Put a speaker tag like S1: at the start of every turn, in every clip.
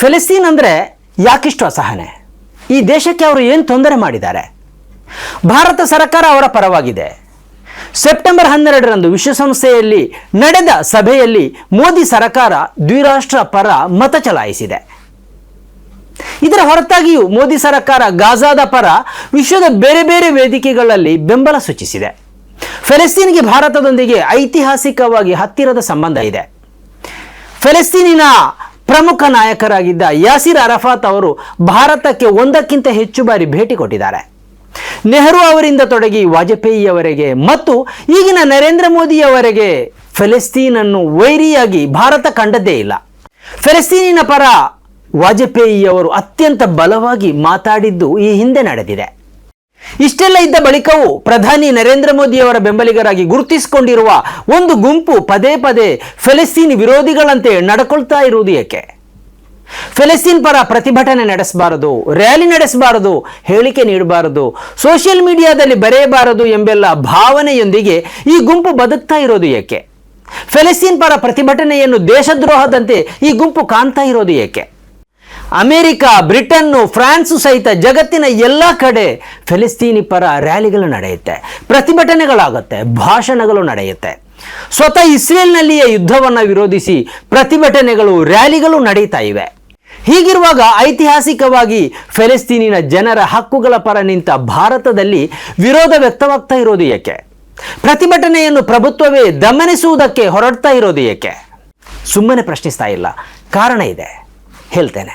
S1: ಫೆಲಿಸ್ತೀನ್ ಅಂದರೆ ಯಾಕಿಷ್ಟು ಅಸಹನೆ? ಈ ದೇಶಕ್ಕೆ ಅವರು ಏನು ತೊಂದರೆ ಮಾಡಿದ್ದಾರೆ? ಭಾರತ ಸರ್ಕಾರ ಅವರ ಪರವಾಗಿದೆ. ಸೆಪ್ಟೆಂಬರ್ ಹನ್ನೆರಡರಂದು ವಿಶ್ವಸಂಸ್ಥೆಯಲ್ಲಿ ನಡೆದ ಸಭೆಯಲ್ಲಿ ಮೋದಿ ಸರ್ಕಾರ ದ್ವಿರಾಷ್ಟ್ರ ಪರ ಮತ ಚಲಾಯಿಸಿದೆ. ಇದರ ಹೊರತಾಗಿಯೂ ಮೋದಿ ಸರ್ಕಾರ ಗಾಜಾದ ಪರ ವಿಶ್ವದ ಬೇರೆ ಬೇರೆ ವೇದಿಕೆಗಳಲ್ಲಿ ಬೆಂಬಲ ಸೂಚಿಸಿದೆ. ಫೆಲೆಸ್ತೀನ್ಗೆ ಭಾರತದೊಂದಿಗೆ ಐತಿಹಾಸಿಕವಾಗಿ ಹತ್ತಿರದ ಸಂಬಂಧ ಇದೆ. ಫೆಲೆಸ್ತೀನಿನ ಪ್ರಮುಖ ನಾಯಕರಾಗಿದ್ದ ಯಾಸಿರ್ ಅರಫಾತ್ ಅವರು ಭಾರತಕ್ಕೆ ಒಂದಕ್ಕಿಂತ ಹೆಚ್ಚು ಬಾರಿ ಭೇಟಿ ಕೊಟ್ಟಿದ್ದಾರೆ. ನೆಹರು ಅವರಿಂದ ತೊಡಗಿ ವಾಜಪೇಯಿಯವರೆಗೆ ಮತ್ತು ಈಗಿನ ನರೇಂದ್ರ ಮೋದಿಯವರೆಗೆ ಫೆಲೆಸ್ತೀನನ್ನು ವೈರಿಯಾಗಿ ಭಾರತ ಕಂಡದ್ದೇ ಇಲ್ಲ. ಫೆಲೆಸ್ತೀನಿನ ಪರ ವಾಜಪೇಯಿಯವರು ಅತ್ಯಂತ ಬಲವಾಗಿ ಮಾತಾಡಿದ್ದು ಈ ಹಿಂದೆ ನಡೆದಿದೆ. ಇಷ್ಟೆಲ್ಲ ಇದ್ದ ಬಳಿಕವೂ ಪ್ರಧಾನಿ ನರೇಂದ್ರ ಮೋದಿಯವರ ಬೆಂಬಲಿಗರಾಗಿ ಗುರುತಿಸಿಕೊಂಡಿರುವ ಒಂದು ಗುಂಪು ಪದೇ ಪದೇ ಫೆಲೆಸ್ತೀನ್ ವಿರೋಧಿಗಳಂತೆ ನಡ್ಕೊಳ್ತಾ ಇರುವುದು ಏಕೆ? ಫೆಲೆಸ್ತೀನ್ ಪರ ಪ್ರತಿಭಟನೆ ನಡೆಸಬಾರದು, ರ್ಯಾಲಿ ನಡೆಸಬಾರದು, ಹೇಳಿಕೆ ನೀಡಬಾರದು, ಸೋಷಿಯಲ್ ಮೀಡಿಯಾದಲ್ಲಿ ಬರೆಯಬಾರದು ಎಂಬೆಲ್ಲ ಭಾವನೆಯೊಂದಿಗೆ ಈ ಗುಂಪು ಬದುಕ್ತಾ ಇರೋದು ಏಕೆ? ಫೆಲೆಸ್ತೀನ್ ಪರ ಪ್ರತಿಭಟನೆಯನ್ನು ದೇಶದ್ರೋಹದಂತೆ ಈ ಗುಂಪು ಕಾಣ್ತಾ ಇರೋದು ಏಕೆ? ಅಮೆರಿಕ, ಬ್ರಿಟನ್ನು, ಫ್ರಾನ್ಸು ಸಹಿತ ಜಗತ್ತಿನ ಎಲ್ಲ ಕಡೆ ಫೆಲಿಸ್ತೀನಿ ಪರ ರ್ಯಾಲಿಗಳು ನಡೆಯುತ್ತೆ, ಪ್ರತಿಭಟನೆಗಳಾಗುತ್ತೆ, ಭಾಷಣಗಳು ನಡೆಯುತ್ತೆ. ಸ್ವತಃ ಇಸ್ರೇಲ್ನಲ್ಲಿಯೇ ಯುದ್ಧವನ್ನು ವಿರೋಧಿಸಿ ಪ್ರತಿಭಟನೆಗಳು, ರ್ಯಾಲಿಗಳು ನಡೀತಾ ಇವೆ. ಹೀಗಿರುವಾಗ ಐತಿಹಾಸಿಕವಾಗಿ ಫೆಲಿಸ್ತೀನಿನ ಜನರ ಹಕ್ಕುಗಳ ಪರ ನಿಂತ ಭಾರತದಲ್ಲಿ ವಿರೋಧ ವ್ಯಕ್ತವಾಗ್ತಾ ಇರೋದು ಏಕೆ? ಪ್ರತಿಭಟನೆಯನ್ನು ಪ್ರಭುತ್ವವೇ ದಮನಿಸುವುದಕ್ಕೆ ಹೊರಡ್ತಾ ಇರೋದು ಏಕೆ? ಸುಮ್ಮನೆ ಪ್ರಶ್ನಿಸ್ತಾ ಇಲ್ಲ, ಕಾರಣ ಇದೆ. ಹೇಳ್ತೇನೆ.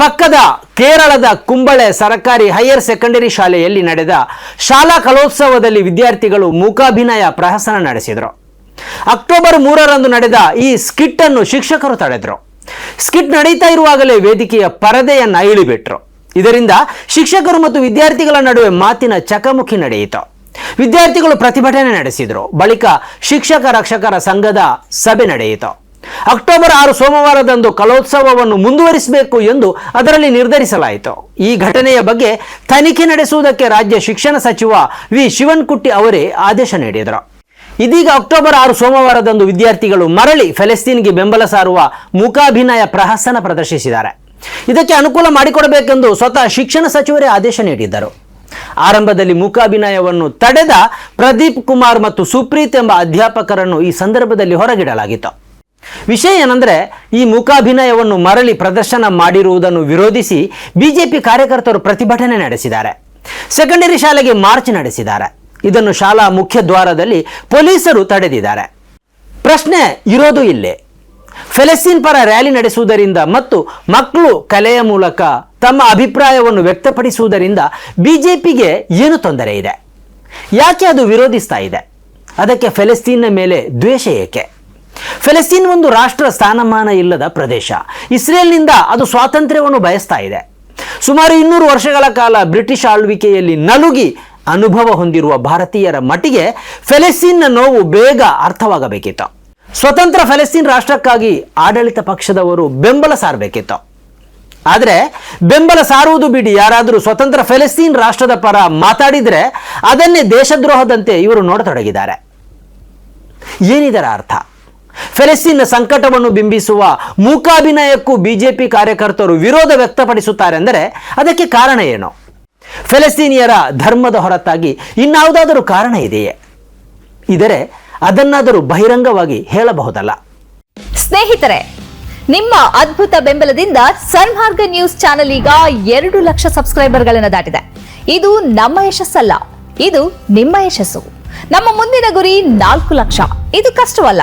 S1: ಪಕ್ಕದ ಕೇರಳದ ಕುಂಬಳೆ ಸರ್ಕಾರಿ ಹೈಯರ್ ಸೆಕೆಂಡರಿ ಶಾಲೆಯಲ್ಲಿ ನಡೆದ ಶಾಲಾ ಕಲೋತ್ಸವದಲ್ಲಿ ವಿದ್ಯಾರ್ಥಿಗಳು ಮೂಕಾಭಿನಯ ಪ್ರಹಸನ ನಡೆಸಿದರು. ಅಕ್ಟೋಬರ್ ಮೂರರಂದು ನಡೆದ ಈ ಸ್ಕಿಟ್ ಅನ್ನು ಶಿಕ್ಷಕರು ತಡೆದರು. ಸ್ಕಿಟ್ ನಡೀತಾ ಇರುವಾಗಲೇ ವೇದಿಕೆಯ ಪರದೆಯನ್ನ ಇಳಿಬಿಟ್ರು. ಇದರಿಂದ ಶಿಕ್ಷಕರು ಮತ್ತು ವಿದ್ಯಾರ್ಥಿಗಳ ನಡುವೆ ಮಾತಿನ ಚಕಮುಖಿ ನಡೆಯಿತು. ವಿದ್ಯಾರ್ಥಿಗಳು ಪ್ರತಿಭಟನೆ ನಡೆಸಿದರು. ಬಳಿಕ ಶಿಕ್ಷಕ ರಕ್ಷಕರ ಸಂಘದ ಸಭೆ ನಡೆಯಿತು. ಅಕ್ಟೋಬರ್ ಆರು ಸೋಮವಾರದಂದು ಕಲೋತ್ಸವವನ್ನು ಮುಂದುವರಿಸಬೇಕು ಎಂದು ಅದರಲ್ಲಿ ನಿರ್ಧರಿಸಲಾಯಿತು. ಈ ಘಟನೆಯ ಬಗ್ಗೆ ತನಿಖೆ ನಡೆಸುವುದಕ್ಕೆ ರಾಜ್ಯ ಶಿಕ್ಷಣ ಸಚಿವ ವಿ. ಶಿವನ್ಕುಟ್ಟಿ ಅವರೇ ಆದೇಶ ನೀಡಿದರು. ಇದೀಗ ಅಕ್ಟೋಬರ್ ಆರು ಸೋಮವಾರದಂದು ವಿದ್ಯಾರ್ಥಿಗಳು ಮರಳಿ ಫೆಲೆಸ್ತೀನ್ಗೆ ಬೆಂಬಲ ಸಾರುವ ಮೂಕಾಭಿನಯ ಪ್ರಹಸನ ಪ್ರದರ್ಶಿಸಿದ್ದಾರೆ. ಇದಕ್ಕೆ ಅನುಕೂಲ ಮಾಡಿಕೊಡಬೇಕೆಂದು ಸ್ವತಃ ಶಿಕ್ಷಣ ಸಚಿವರೇ ಆದೇಶ ನೀಡಿದ್ದರು. ಆರಂಭದಲ್ಲಿ ಮೂಕಾಭಿನಯವನ್ನು ತಡೆದ ಪ್ರದೀಪ್ ಕುಮಾರ್ ಮತ್ತು ಸುಪ್ರೀತ್ ಎಂಬ ಅಧ್ಯಾಪಕರನ್ನು ಈ ಸಂದರ್ಭದಲ್ಲಿ ಹೊರಗಿಡಲಾಗಿತ್ತು. ವಿಷಯ ಏನಂದ್ರೆ, ಈ ಮೂಕಾಭಿನಯವನ್ನು ಮರಳಿ ಪ್ರದರ್ಶನ ಮಾಡಿರುವುದನ್ನು ವಿರೋಧಿಸಿ ಬಿಜೆಪಿ ಕಾರ್ಯಕರ್ತರು ಪ್ರತಿಭಟನೆ ನಡೆಸಿದ್ದಾರೆ. ಸೆಕೆಂಡರಿ ಶಾಲೆಗೆ ಮಾರ್ಚ್ ನಡೆಸಿದ್ದಾರೆ. ಇದನ್ನು ಶಾಲಾ ಮುಖ್ಯ ದ್ವಾರದಲ್ಲಿ ಪೊಲೀಸರು ತಡೆದಿದ್ದಾರೆ. ಪ್ರಶ್ನೆ ಇರೋದು ಇಲ್ಲೇ. ಫೆಲೆಸ್ತೀನ್ ಪರ ರ್ಯಾಲಿ ನಡೆಸುವುದರಿಂದ ಮತ್ತು ಮಕ್ಕಳು ಕಲೆಯ ಮೂಲಕ ತಮ್ಮ ಅಭಿಪ್ರಾಯವನ್ನು ವ್ಯಕ್ತಪಡಿಸುವುದರಿಂದ ಬಿಜೆಪಿಗೆ ಏನು ತೊಂದರೆ ಇದೆ? ಯಾಕೆ ಅದು ವಿರೋಧಿಸ್ತಾ ಇದೆ? ಅದಕ್ಕೆ ಫೆಲೆಸ್ತೀನ್ನ ಮೇಲೆ ದ್ವೇಷ ಏಕೆ? ಫೆಲೆಸ್ತೀನ್ ಒಂದು ರಾಷ್ಟ್ರ ಸ್ಥಾನಮಾನ ಇಲ್ಲದ ಪ್ರದೇಶ. ಇಸ್ರೇಲ್ನಿಂದ ಅದು ಸ್ವಾತಂತ್ರ್ಯವನ್ನು ಬಯಸ್ತಾ ಇದೆ. ಸುಮಾರು ಇನ್ನೂರು ವರ್ಷಗಳ ಕಾಲ ಬ್ರಿಟಿಷ್ ಆಳ್ವಿಕೆಯಲ್ಲಿ ನಲುಗಿ ಅನುಭವ ಹೊಂದಿರುವ ಭಾರತೀಯರ ಮಟ್ಟಿಗೆ ಫೆಲೆಸ್ತೀನ್ನ ನೋವು ಬೇಗ ಅರ್ಥವಾಗಬೇಕಿತ್ತು. ಸ್ವತಂತ್ರ ಫೆಲೆಸ್ತೀನ್ ರಾಷ್ಟ್ರಕ್ಕಾಗಿ ಆಡಳಿತ ಪಕ್ಷದವರು ಬೆಂಬಲ ಸಾರಬೇಕಿತ್ತು. ಆದರೆ ಬೆಂಬಲ ಸಾರುವುದು ಬಿಡಿ, ಯಾರಾದರೂ ಸ್ವತಂತ್ರ ಫೆಲೆಸ್ತೀನ್ ರಾಷ್ಟ್ರದ ಪರ ಮಾತಾಡಿದರೆ ಅದನ್ನೇ ದೇಶದ್ರೋಹದಂತೆ ಇವರು ನೋಡತೊಡಗಿದ್ದಾರೆ. ಏನಿದರ ಅರ್ಥ? ಫೆಲೆಸ್ತೀನ್ನ ಸಂಕಟವನ್ನು ಬಿಂಬಿಸುವ ಮೂಕಾಭಿನಯಕ್ಕೂ ಬಿಜೆಪಿ ಕಾರ್ಯಕರ್ತರು ವಿರೋಧ ವ್ಯಕ್ತಪಡಿಸುತ್ತಾರೆ ಅಂದರೆ ಅದಕ್ಕೆ ಕಾರಣ ಏನು? ಫೆಲೆಸ್ತೀನಿಯರ ಧರ್ಮದ ಹೊರತಾಗಿ ಇನ್ನಾವುದಾದರೂ ಕಾರಣ ಇದೆಯೇ? ಇದರೆ ಅದನ್ನಾದರೂ ಬಹಿರಂಗವಾಗಿ ಹೇಳಬಹುದಲ್ಲ.
S2: ಸ್ನೇಹಿತರೆ, ನಿಮ್ಮ ಅದ್ಭುತ ಬೆಂಬಲದಿಂದ ಸನ್ಮಾರ್ಗ ನ್ಯೂಸ್ ಚಾನೆಲ್ ಈಗ ಎರಡು ಲಕ್ಷ ಸಬ್ಸ್ಕ್ರೈಬರ್ಗಳನ್ನು ದಾಟಿದೆ. ಇದು ನಮ್ಮ ಯಶಸ್ಸಲ್ಲ, ಇದು ನಿಮ್ಮ ಯಶಸ್ಸು. ನಮ್ಮ ಮುಂದಿನ ಗುರಿ ನಾಲ್ಕು ಲಕ್ಷ. ಇದು ಕಷ್ಟವಲ್ಲ.